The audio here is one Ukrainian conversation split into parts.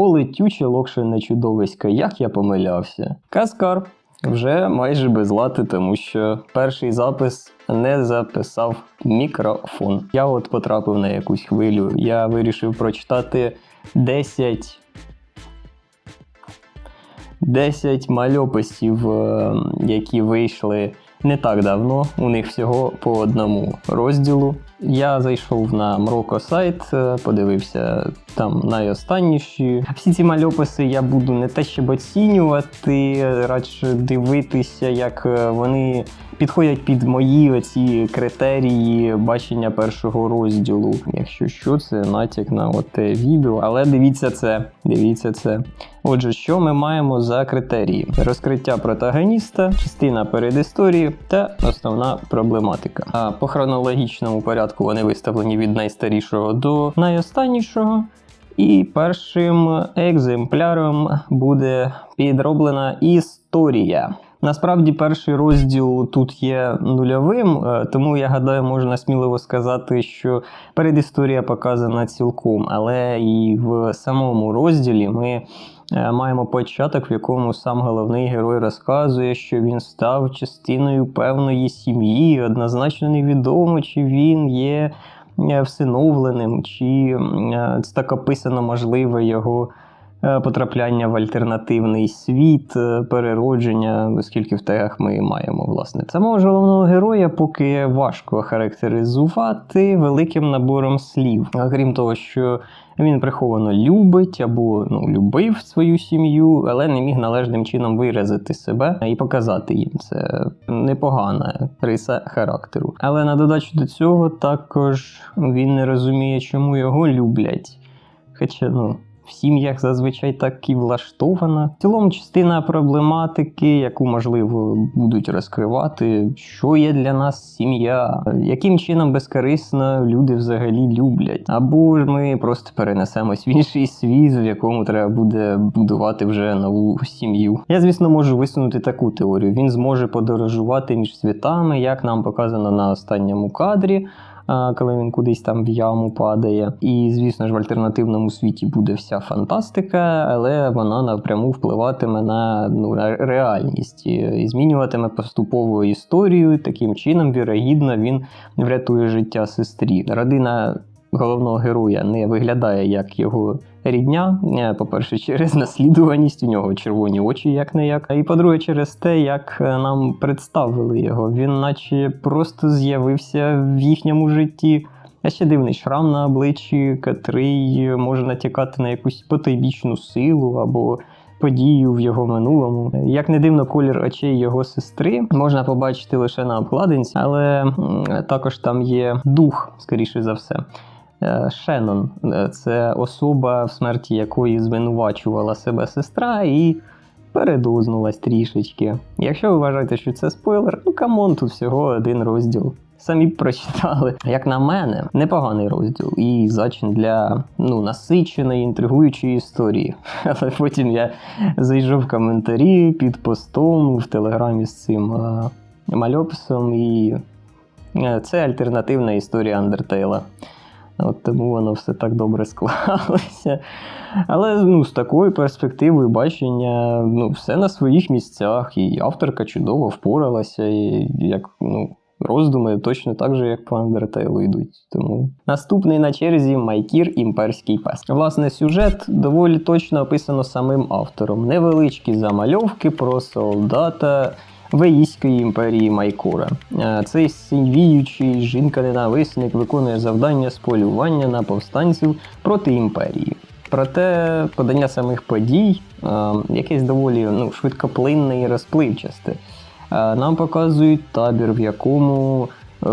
О, летюче локшене чудовисько, як я помилявся. Каскар вже майже без лати, тому що перший запис не записав мікрофон. Я от потрапив на якусь хвилю. Я вирішив прочитати 10 10 мальописів, е, які вийшли не так давно. У них всього по одному розділу. Я зайшов на Мроко сайт, е, подивився там найостанніші. Всі ці мальописи я буду не те, щоб оцінювати, радше дивитися, як е, вони підходять під мої оці критерії бачення першого розділу. Якщо що, це натяк на те відео, але дивіться це. Дивіться це. Отже, що ми маємо за критерії? Розкриття протагоніста, частина передісторії та основна проблематика. А по хронологічному порядку вони виставлені від найстарішого до найостаннішого. І першим екземпляром буде підроблена історія. Насправді, перший розділ тут є нульовим, е, тому я гадаю, можна сміливо сказати, що передісторія показана цілком, але і в самому розділі ми маємо початок, в якому сам головний герой розказує, що він став частиною певної сім'ї. Однозначно невідомо, чи він є е, всиновленим, чи це так описано можливе його. Е, потрапляння в альтернативний світ, е, переродження, оскільки в тегах ми маємо власне самого ж головного героя, поки важко характеризувати великим набором слів. Крім того, що він приховано любить або ну, любив свою сім'ю, але не міг належним чином виразити себе і показати їм. Це непогана риса характеру. Але на додачу до цього також він не розуміє, чому його люблять. Хоча, ну в сім'ях зазвичай так і влаштована. В цілому частина проблематики, яку можливо будуть розкривати, що є для нас сім'я, яким чином безкорисно люди взагалі люблять, або ж ми просто перенесемось в інший світ, в якому треба буде будувати вже нову сім'ю. Я, звісно, можу висунути таку теорію. Він зможе подорожувати між світами, як нам показано на останньому кадрі коли він кудись там в яму падає. І, звісно ж, в альтернативному світі буде вся фантастика, але вона напряму впливатиме на ну, реальність і змінюватиме поступово історію. Таким чином, вірогідно, він врятує життя сестрі. Родина головного героя не виглядає як його рідня. Е, по-перше, через наслідуваність у нього червоні очі, як не як. І по-друге, через те, як е, нам представили його. Він, наче, просто з'явився в їхньому житті. А ще дивний шрам на обличчі, котрий може натякати на якусь потайбічну силу або подію в його минулому. Як не дивно, колір очей його сестри можна побачити лише на обкладинці, але також там є дух, скоріше за все. Е, Шеннон е, це особа, в смерті якої звинувачувала себе сестра і передознулась трішечки. Якщо ви вважаєте, що це спойлер, ну камон, тут всього один розділ. Самі б прочитали. Як на мене, непоганий розділ і зачин для ну, насиченої, інтригуючої історії. Але потім я зайшов в коментарі під постом в телеграмі з цим а, мальописом, і це альтернативна історія Андертейла. От Тому воно все так добре склалося. Але ну, з такою перспективою бачення ну, все на своїх місцях, і авторка чудово впоралася, і як ну, роздуми точно так же, як по Андертейлу йдуть. Тому наступний на черзі Майкір Імперський пес. Власне, сюжет доволі точно описано самим автором. Невеличкі замальовки про солдата. Веїської імперії Майкура. Е, цей синьвіючий жінка-ненависник виконує завдання з полювання на повстанців проти імперії. Проте подання самих подій е, якесь доволі ну, швидкоплинне і розпливчасте. Е, нам показують табір, в якому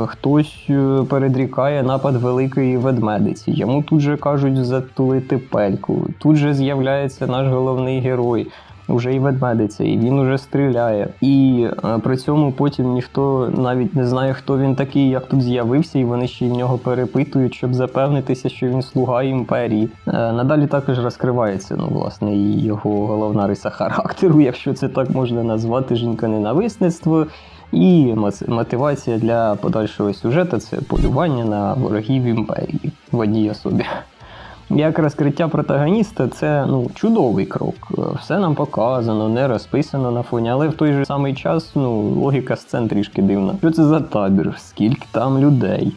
хтось передрікає напад великої ведмедиці. Йому тут же кажуть затулити пельку. Тут же з'являється наш головний герой вже і ведмедиться, і він уже стріляє. І е, при цьому потім ніхто навіть не знає, хто він такий, як тут з'явився, і вони ще й в нього перепитують, щоб запевнитися, що він слуга імперії. Е, надалі також розкривається ну, власне, і його головна риса характеру, якщо це так можна назвати, жінка-ненависництво. І мотивація для подальшого сюжету це полювання на ворогів імперії в одній особі. Як розкриття протагоніста, це ну, чудовий крок. Все нам показано, не розписано на фоні, але в той же самий час ну, логіка сцен трішки дивна. Що це за табір? Скільки там людей?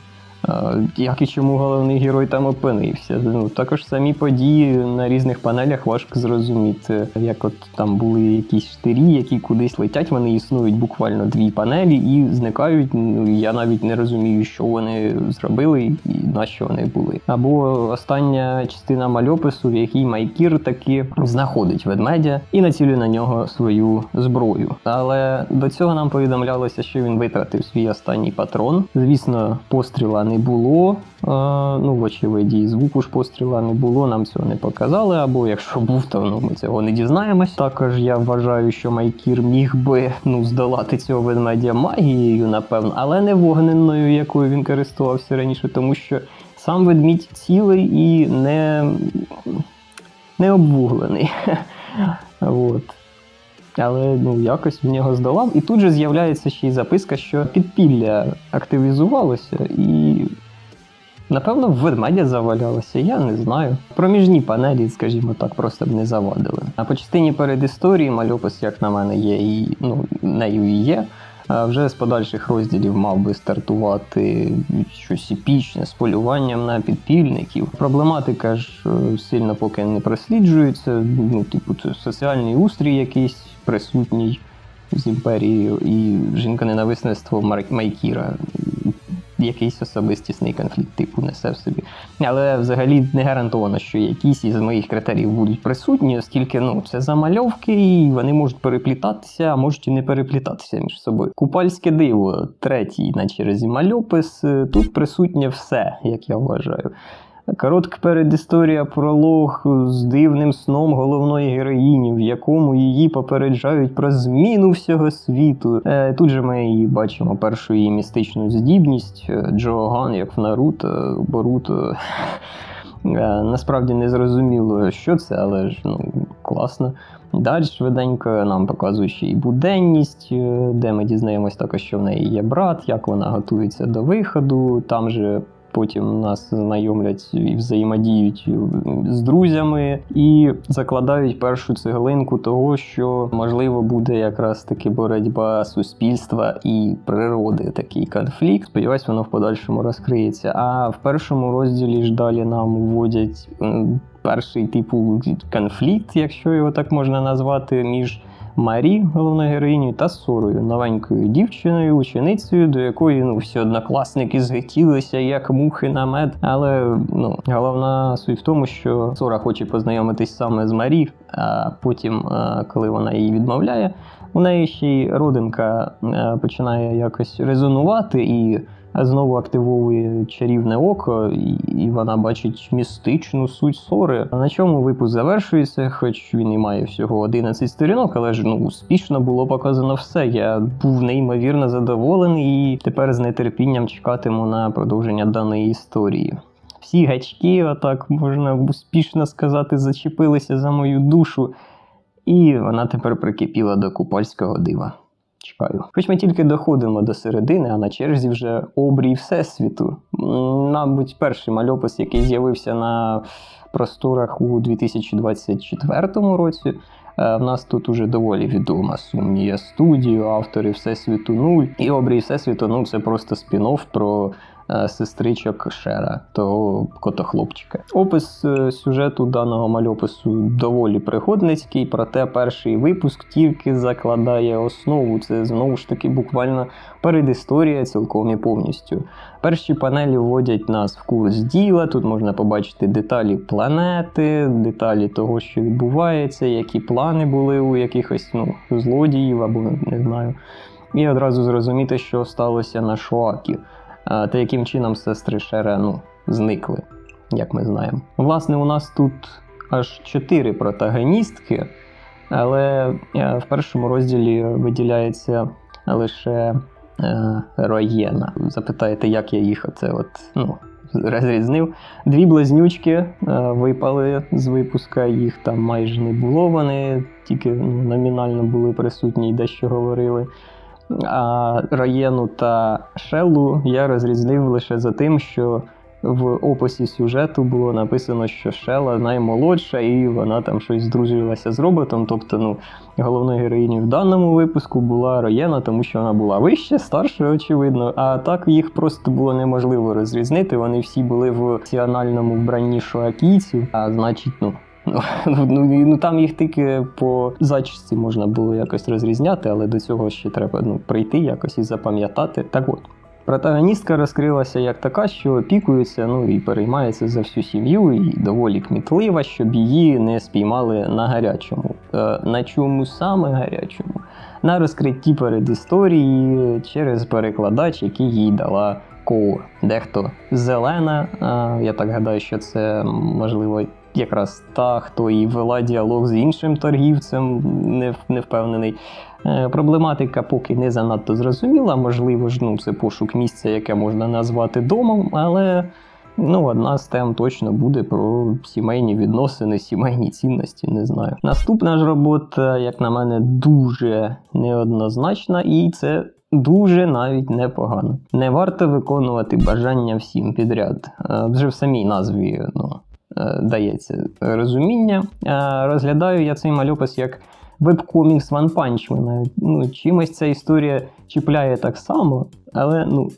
А, Як і чому головний герой там опинився? Ну також самі події на різних панелях важко зрозуміти. Як от там були якісь штирі, які кудись летять, вони існують буквально дві панелі і зникають. Ну я навіть не розумію, що вони зробили і на що вони були. Або остання частина мальопису, в якій Майкір таки знаходить ведмедя і націлює на нього свою зброю. Але до цього нам повідомлялося, що він витратив свій останній патрон. Звісно, постріла не було. Ну, в очевиді, і звуку ж постріла не було, нам цього не показали. Або якщо був, то ну, ми цього не дізнаємось. Також я вважаю, що Майкір міг би ну, здолати цього ведмедя магією, напевно, але не вогненною, якою він користувався раніше, тому що сам ведмідь цілий і не, не обвуглений. От. Але ну якось в нього здолав. І тут же з'являється ще й записка, що підпілля активізувалося, і напевно в ведмедя завалялося, я не знаю. Проміжні панелі, скажімо так, просто б не завадили. А по частині передісторії мальопис, як на мене, є і ну, нею і є. А Вже з подальших розділів мав би стартувати щось епічне з полюванням на підпільників. Проблематика ж е, сильно поки не просліджується. Ну, типу, це соціальний устрій якийсь присутній з імперією, і жінка-ненависництво Майкіра. Якийсь особистісний конфлікт типу несе в собі. Але взагалі не гарантовано, що якісь із моїх критеріїв будуть присутні, оскільки ну це замальовки, і вони можуть переплітатися, а можуть і не переплітатися між собою. Купальське диво, третій на черзі мальопис. Тут присутнє все, як я вважаю. Коротка передісторія пролог з дивним сном головної героїні, в якому її попереджають про зміну всього світу. Е, тут же ми її бачимо першу її містичну здібність е, Джооган, як в Наруто, Боруто. Е, Насправді не зрозуміло, що це, але ж ну класно. Далі швиденько нам показують ще і буденність, де ми дізнаємось також, що в неї є брат, як вона готується до виходу. Там же потім нас знайомлять і взаємодіють з друзями і закладають першу цеглинку того, що можливо буде якраз таки боротьба суспільства і природи. Такий конфлікт. Сподіваюсь, воно в подальшому розкриється. А в першому розділі ж далі нам вводять перший типу конфлікт, якщо його так можна назвати, між. Марі, головною героїнею, та Сорою, новенькою дівчиною, ученицею, до якої ну всі однокласники згетілися як мухи на мед. Але ну головна суть в тому, що Сора хоче познайомитись саме з Марі, а потім, е, коли вона її відмовляє, у неї ще й родинка е, починає якось резонувати і. Знову активовує чарівне око, і, вона бачить містичну суть сори. На чому випуск завершується, хоч він і має всього 11 сторінок, але ж ну успішно було показано все. Я був неймовірно задоволений і тепер з нетерпінням чекатиму на продовження даної історії. Всі гачки, отак можна успішно сказати, зачепилися за мою душу, і вона тепер прикипіла до купальського дива. Чекаю. Хоч ми тільки доходимо до середини, а на черзі вже обрій Всесвіту. Мабуть, перший мальопис, який з'явився на просторах у 2024 році. Е, В нас тут уже доволі відома Сумнія студію, автори Всесвіту Нуль. І обрій Всесвіту ну це просто спін-офф про сестричок Шера, того котохлопчика. Опис е, сюжету даного мальопису доволі пригодницький, проте перший випуск тільки закладає основу. Це знову ж таки буквально передісторія цілком і повністю. Перші панелі вводять нас в курс діла. Тут можна побачити деталі планети, деталі того, що відбувається, які плани були у якихось ну, злодіїв або не знаю. І одразу зрозуміти, що сталося на Шоакі, та яким чином сестри Шера ну, зникли, як ми знаємо. Власне, у нас тут аж чотири протагоністки, але е, в першому розділі виділяється лише е, Роєна. Запитаєте, як я їх оце от, ну, розрізнив. Дві близнючки е, випали з випуска, їх там майже не було. Вони тільки ну, номінально були присутні і дещо говорили. А Раєну та Шеллу я розрізнив лише за тим, що в описі сюжету було написано, що Шела наймолодша, і вона там щось здружилася з роботом. Тобто, ну, головною героїнею в даному випуску була Роєна, тому що вона була вище, старша, очевидно. А так їх просто було неможливо розрізнити. Вони всі були в національному вбранні шоакійців, а значить, ну. Ну, ну, там їх тільки по зачісці можна було якось розрізняти, але до цього ще треба ну, прийти якось і запам'ятати. Так от. Протагоністка розкрилася як така, що опікується ну і переймається за всю сім'ю, і доволі кмітлива, щоб її не спіймали на гарячому. Е, на чому саме гарячому? На розкритті передісторії через перекладач, який їй дала Коур. Дехто зелена. Е, я так гадаю, що це можливо. Якраз та, хто і вела діалог з іншим торгівцем, не, не впевнений. Е, проблематика поки не занадто зрозуміла, можливо ж, ну, це пошук місця, яке можна назвати домом, але ну, одна з тем точно буде про сімейні відносини, сімейні цінності, не знаю. Наступна ж робота, як на мене, дуже неоднозначна, і це. Дуже навіть непогано. Не варто виконувати бажання всім підряд. Е, вже в самій назві ну, дається розуміння. Розглядаю я цей мальопис як вебкомікс One Punch Man. Ну, Чимось ця історія чіпляє так само, але ну.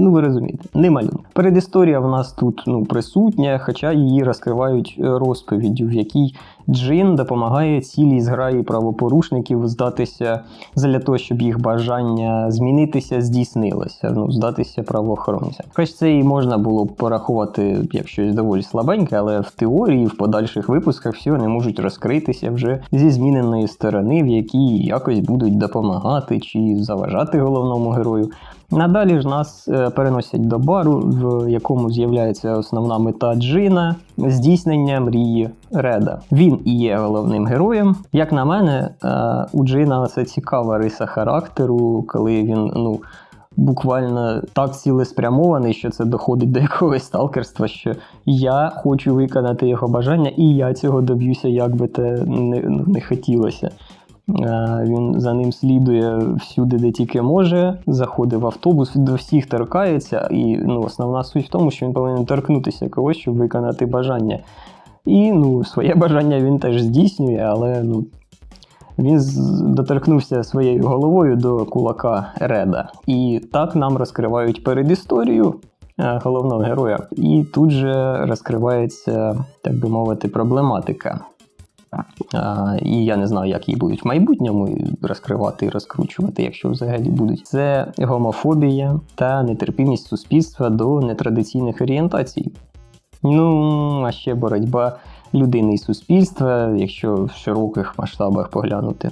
Ну, ви розумієте, не малюнок. Передісторія в нас тут ну, присутня, хоча її розкривають розповіддю, в якій Джин допомагає цілій зграї правопорушників здатися для того, щоб їх бажання змінитися здійснилося, ну, здатися правоохоронцям. Хоч це і можна було б порахувати як щось доволі слабеньке, але в теорії, в подальших випусках всі вони можуть розкритися вже зі зміненої сторони, в якій якось будуть допомагати чи заважати головному герою. Надалі ж нас е, переносять до бару, в якому з'являється основна мета Джина здійснення мрії Реда. Він і є головним героєм. Як на мене, е, у Джина це цікава риса характеру, коли він ну. Буквально так цілеспрямований, що це доходить до якогось сталкерства, що я хочу виконати його бажання, і я цього доб'юся, як би те не, не хотілося. Е, він за ним слідує всюди, де тільки може, заходить в автобус, до всіх торкається, і ну, основна суть в тому, що він повинен торкнутися когось, щоб виконати бажання. І ну, своє бажання він теж здійснює, але ну, він доторкнувся своєю головою до кулака Реда. І так нам розкривають передісторію е, головного героя. І тут же розкривається, так би мовити, проблематика. А, І я не знаю, як її будуть в майбутньому розкривати і розкручувати, якщо взагалі будуть. Це гомофобія та нетерпімість суспільства до нетрадиційних орієнтацій. Ну, а ще боротьба людини і суспільства, якщо в широких масштабах поглянути.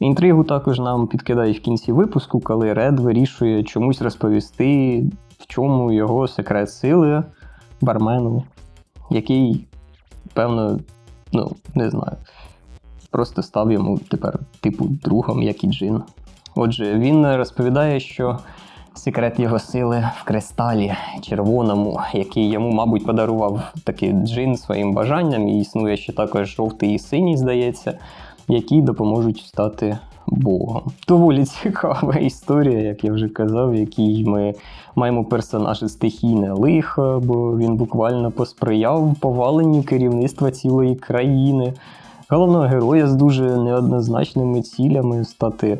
Інтригу також нам підкидають в кінці випуску, коли Ред вирішує чомусь розповісти, в чому його секрет сили бармену, який, певно, Ну, не знаю. Просто став йому тепер, типу, другом, як і Джин. Отже, він розповідає, що секрет його сили в кристалі червоному, який йому, мабуть, подарував такий джин своїм бажанням, і існує ще також жовтий і синій, здається, які допоможуть стати Богом. Доволі цікава історія, як я вже казав, якій ми маємо персонажа стихійне лихо, бо він буквально посприяв поваленню керівництва цілої країни. Головного героя з дуже неоднозначними цілями стати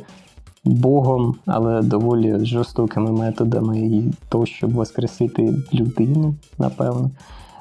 Богом, але доволі жорстокими методами і того, щоб воскресити людину, напевно.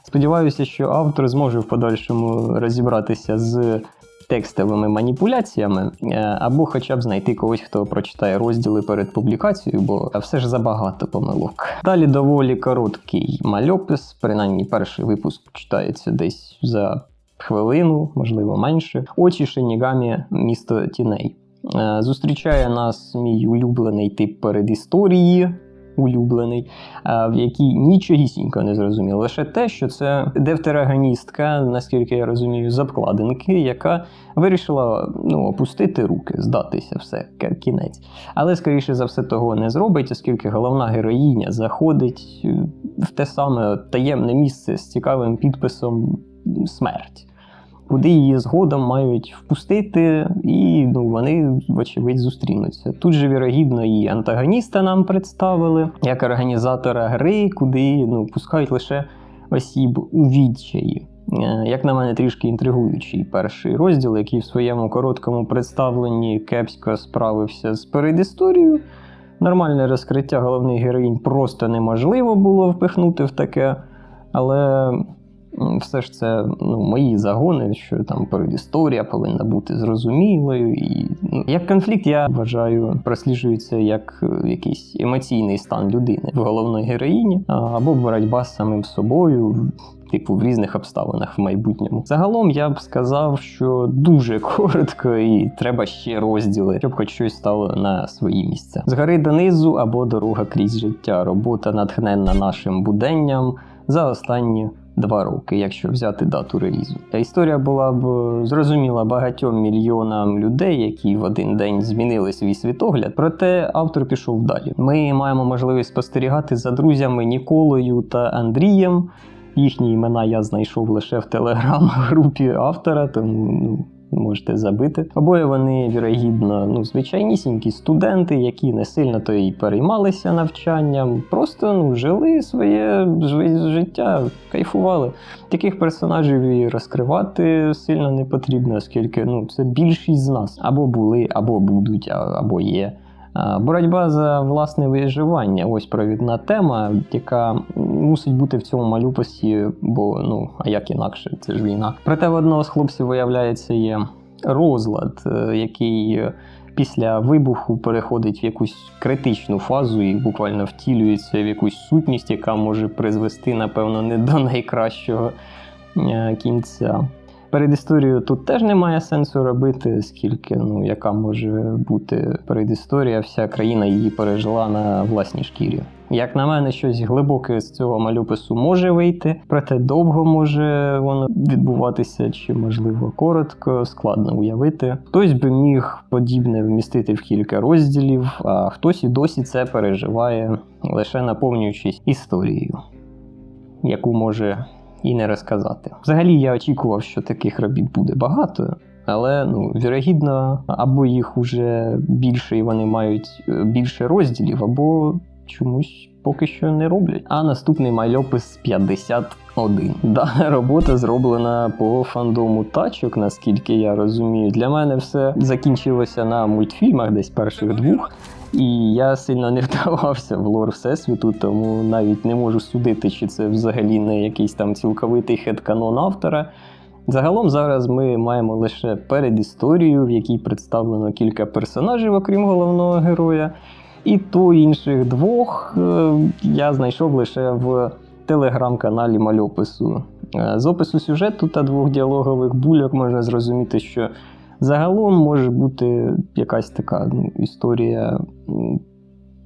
Сподіваюся, що автор зможе в подальшому розібратися з текстовими маніпуляціями, е, або хоча б знайти когось, хто прочитає розділи перед публікацією, бо все ж забагато помилок. Далі доволі короткий мальопис, принаймні перший випуск читається десь за хвилину, можливо менше. Очі Шинігамі, місто тіней. Е, зустрічає нас мій улюблений тип передісторії, улюблений, в якій нічогісінько не зрозуміло. Лише те, що це девтерагоністка, наскільки я розумію, з обкладинки, яка вирішила ну, опустити руки, здатися все, кінець. Але, скоріше за все, того не зробить, оскільки головна героїня заходить в те саме таємне місце з цікавим підписом смерть. Куди її згодом мають впустити, і ну, вони, вочевидь, зустрінуться. Тут же, вірогідно, і антагоніста нам представили, як організатора гри, куди ну, пускають лише осіб у відчаї. Е, Як на мене, трішки інтригуючий перший розділ, який в своєму короткому представленні кепсько справився з передісторією. Нормальне розкриття головних героїнь просто неможливо було впихнути в таке. Але все ж це ну, мої загони, що там передісторія повинна бути зрозумілою. І ну, як конфлікт, я вважаю, просліджується як е, якийсь емоційний стан людини в головної героїні, або боротьба з самим собою. Типу, в різних обставинах в майбутньому. Загалом я б сказав, що дуже коротко і треба ще розділи, щоб хоч щось стало на свої місця. Згори донизу або дорога крізь життя. Робота натхненна нашим буденням за останні два роки, якщо взяти дату релізу. Історія була б зрозуміла багатьом мільйонам людей, які в один день змінили свій світогляд. Проте автор пішов далі. Ми маємо можливість спостерігати за друзями Ніколою та Андрієм. Їхні імена я знайшов лише в телеграм-групі автора, тому ну, можете забити. Обоє вони, вірогідно, ну, звичайнісінькі студенти, які не сильно то й переймалися навчанням, просто ну, жили своє життя, кайфували. Таких персонажів і розкривати сильно не потрібно, оскільки ну, це більшість з нас або були, або будуть, або є. А, Боротьба за власне виживання ось провідна тема, яка мусить бути в цьому малюписі, бо ну а як інакше, це ж війна. Проте в одного з хлопців виявляється є розлад, е, який е, після вибуху переходить в якусь критичну фазу і буквально втілюється в якусь сутність, яка може призвести, напевно, не до найкращого е, кінця. Передісторію тут теж немає сенсу робити, оскільки ну, яка може бути передісторія, вся країна її пережила на власній шкірі. Як на мене, щось глибоке з цього малюпису може вийти, проте довго може воно відбуватися, чи можливо коротко, складно уявити. Хтось би міг подібне вмістити в кілька розділів, а хтось і досі це переживає, лише наповнюючись історією, яку може і не розказати. Взагалі я очікував, що таких робіт буде багато. Але ну, вірогідно, або їх уже більше і вони мають е, більше розділів, або чомусь поки що не роблять. А наступний мальопис 51. Дана робота зроблена по фандому тачок, наскільки я розумію. Для мене все закінчилося на мультфільмах, десь перших двох. І я сильно не вдавався в лор Всесвіту, тому навіть не можу судити, чи це взагалі не якийсь там цілковитий хедканон автора. Загалом зараз ми маємо лише передісторію, в якій представлено кілька персонажів, окрім головного героя. І то інших двох е, я знайшов лише в телеграм-каналі Мальопису. Е, З опису сюжету та двох діалогових бульок можна зрозуміти, що загалом може бути якась така ну, історія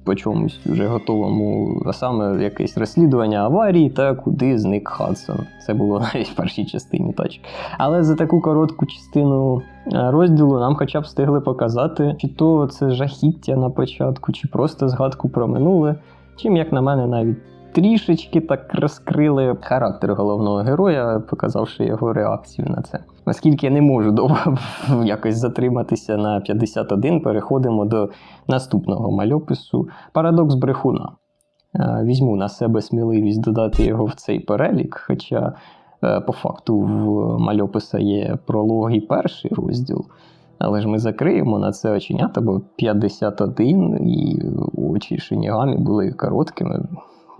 по чомусь вже готовому, а саме якесь розслідування аварії та куди зник Хадсон. Це було навіть в першій частині тачки. Але за таку коротку частину е, розділу нам хоча б встигли показати, чи то це жахіття на початку, чи просто згадку про минуле. Чим, як на мене, навіть трішечки так розкрили характер головного героя, показавши його реакцію на це. Оскільки я не можу довго якось затриматися на 51, переходимо до наступного мальопису Парадокс брехуна. Е, Візьму на себе сміливість додати його в цей перелік, хоча е, по факту в мальописа є пролог і перший розділ. Але ж ми закриємо на це оченята, бо 51 і очі Шинігамі були короткими,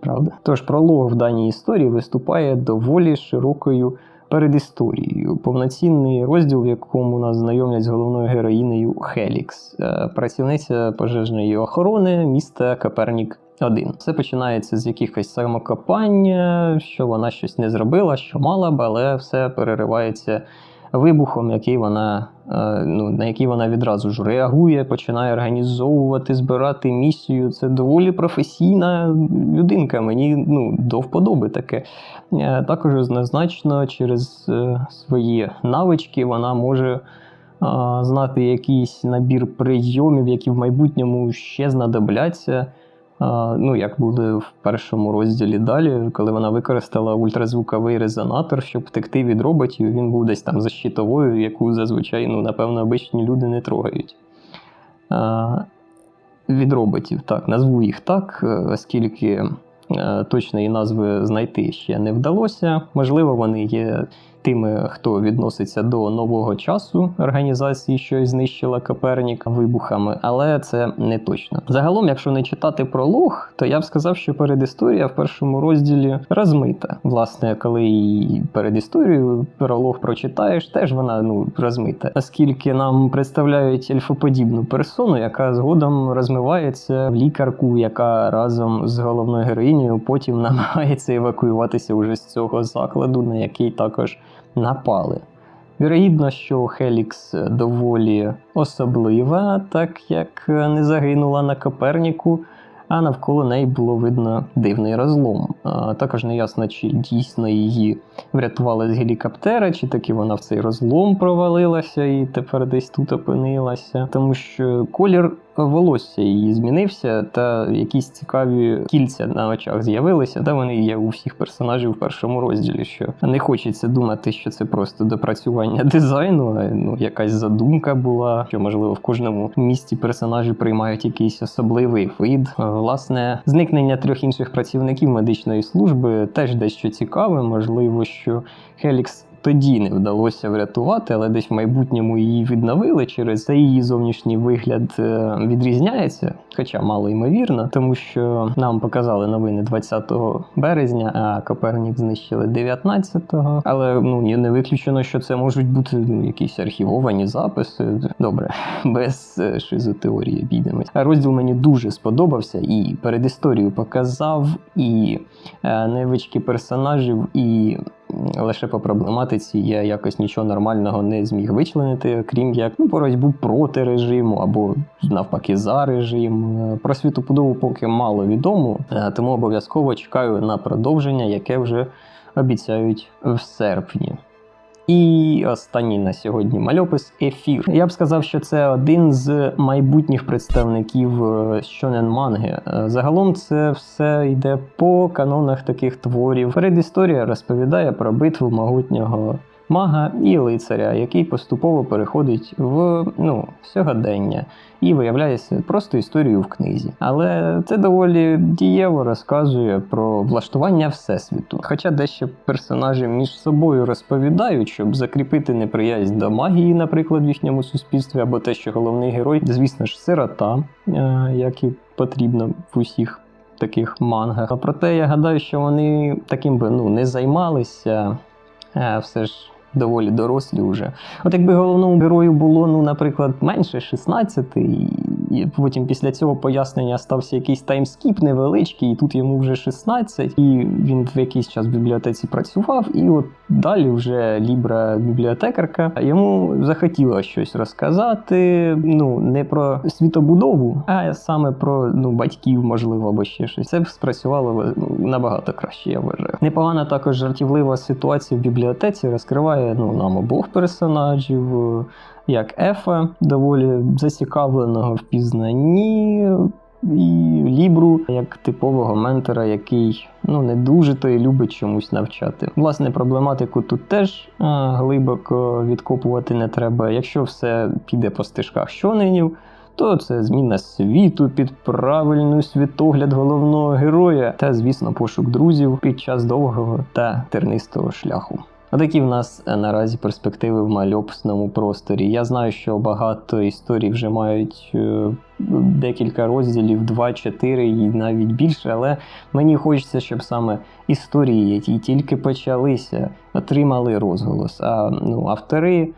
правда? Тож пролог в даній історії виступає доволі широкою передісторією. Повноцінний розділ, в якому нас знайомлять з головною героїнею Хелікс, е, працівниця пожежної охорони міста Капернік. Один. Все починається з якихось самокопання, що вона щось не зробила, що мала б, але все переривається вибухом, який вона, е, ну, на який вона відразу ж реагує, починає організовувати, збирати місію. Це доволі професійна людинка. Мені ну, до вподоби таке. Е, Також однозначно через е, свої навички вона може. Знати якийсь набір прийомів, які в майбутньому ще знадобляться Ну, як буде в першому розділі далі, коли вона використала ультразвуковий резонатор, щоб втекти від роботів, він був десь там за щитовою, яку зазвичай, ну, напевно, обичні люди не трогають. Від роботів, так, назву їх так, е, оскільки е, точної назви знайти ще не вдалося. Можливо, вони є тими, хто відноситься до нового часу організації, що знищила Копернік вибухами, але це не точно. Загалом, якщо не читати пролог, то я б сказав, що передісторія в першому розділі розмита. Власне, коли і передісторію пролог прочитаєш, теж вона ну розмита, оскільки нам представляють ельфоподібну персону, яка згодом розмивається в лікарку, яка разом з головною героїнею потім намагається евакуюватися уже з цього закладу, на який також напали. Вірогідно, що Хелікс доволі особлива, так як не загинула на Коперніку, а навколо неї було видно дивний розлом. Також не ясно, чи дійсно її врятували з гелікоптера, чи таки вона в цей розлом провалилася і тепер десь тут опинилася. Тому що колір волосся її змінився, та якісь цікаві кільця на очах з'явилися, та вони є у всіх персонажів в першому розділі. Що не хочеться думати, що це просто допрацювання дизайну, а ну, якась задумка була, що можливо в кожному місті персонажі приймають якийсь особливий вид. Власне, зникнення трьох інших працівників медичної служби теж дещо цікаве. Можливо, що Хелікс тоді не вдалося врятувати, але десь в майбутньому її відновили через це її зовнішній вигляд е, відрізняється, хоча мало ймовірно, тому що нам показали новини 20 березня, а Копернік знищили 19-го. Але ну не виключено, що це можуть бути ну, якісь архівовані записи. Добре, без е, шизотеорії обійдемось. Розділ мені дуже сподобався і перед історією показав, і е, невички персонажів, і лише по проблематиці я якось нічого нормального не зміг вичленити, крім як ну, боротьбу проти режиму або навпаки за режим. Про світоподобу поки мало відомо, е, тому обов'язково чекаю на продовження, яке вже обіцяють в серпні. І останній на сьогодні мальопис ефір. Я б сказав, що це один з майбутніх представників щонен манги. Е, загалом це все йде по канонах таких творів. Передісторія розповідає про битву могутнього мага і лицаря, який поступово переходить в ну, сьогодення і виявляється просто історію в книзі. Але це доволі дієво розказує про влаштування всесвіту. Хоча дещо персонажі між собою розповідають, щоб закріпити неприязнь до магії, наприклад, в їхньому суспільстві, або те, що головний герой, звісно ж, сирота, е, як і потрібно в усіх. Таких мангах. А Проте я гадаю, що вони таким би ну не займалися, а все ж доволі дорослі вже. От якби головному герою було, ну, наприклад, менше 16, і потім після цього пояснення стався якийсь таймскіп невеличкий, і тут йому вже 16, і він в якийсь час в бібліотеці працював, і от далі вже Лібра бібліотекарка йому захотіла щось розказати. Ну, не про світобудову, а саме про ну, батьків, можливо, або ще щось. Це спрацювало ну, набагато краще, я вважаю. Непогана також жартівлива ситуація в бібліотеці розкриває ну, нам обох персонажів як Ефа, доволі зацікавленого в пізнанні. І Лібру як типового ментора, який ну не дуже то й любить чомусь навчати. Власне, проблематику тут теж а, глибоко відкопувати не треба. Якщо все піде по стежках щоненів, то це зміна світу під правильний світогляд головного героя та, звісно, пошук друзів під час довгого та тернистого шляху. Отакі в нас е, наразі перспективи в мальопсному просторі. Я знаю, що багато історій вже мають е, декілька розділів, 2-4 і навіть більше, але мені хочеться, щоб саме історії, які тільки почалися, отримали розголос. А ну, автори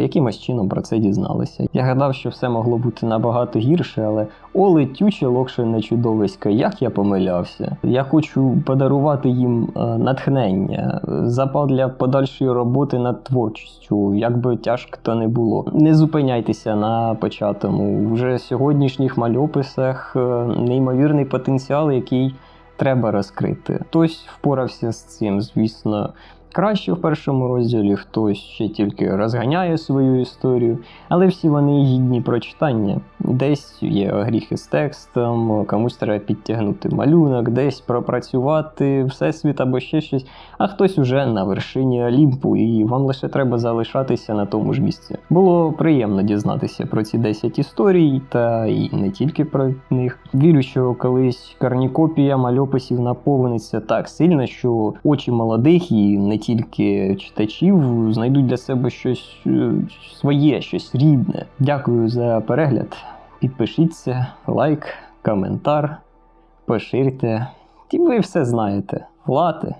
якимось чином про це дізналися. Я гадав, що все могло бути набагато гірше, але о летюче локшене чудовисько, як я помилявся. Я хочу подарувати їм натхнення, запал для подальшої роботи над творчістю, як би тяжко то не було. Не зупиняйтеся на початому. Вже сьогоднішніх мальописах неймовірний потенціал, який треба розкрити. Хтось впорався з цим, звісно краще в першому розділі, хтось ще тільки розганяє свою історію, але всі вони гідні прочитання. Десь є гріхи з текстом, комусь треба підтягнути малюнок, десь пропрацювати всесвіт або ще щось, а хтось уже на вершині Олімпу, і вам лише треба залишатися на тому ж місці. Було приємно дізнатися про ці 10 історій, та і не тільки про них. Вірю, що колись карнікопія мальописів наповниться так сильно, що очі молодих і не тільки читачів знайдуть для себе щось е, своє, щось рідне. Дякую за перегляд. Підпишіться, лайк, коментар, поширте. І ви все знаєте. Лати.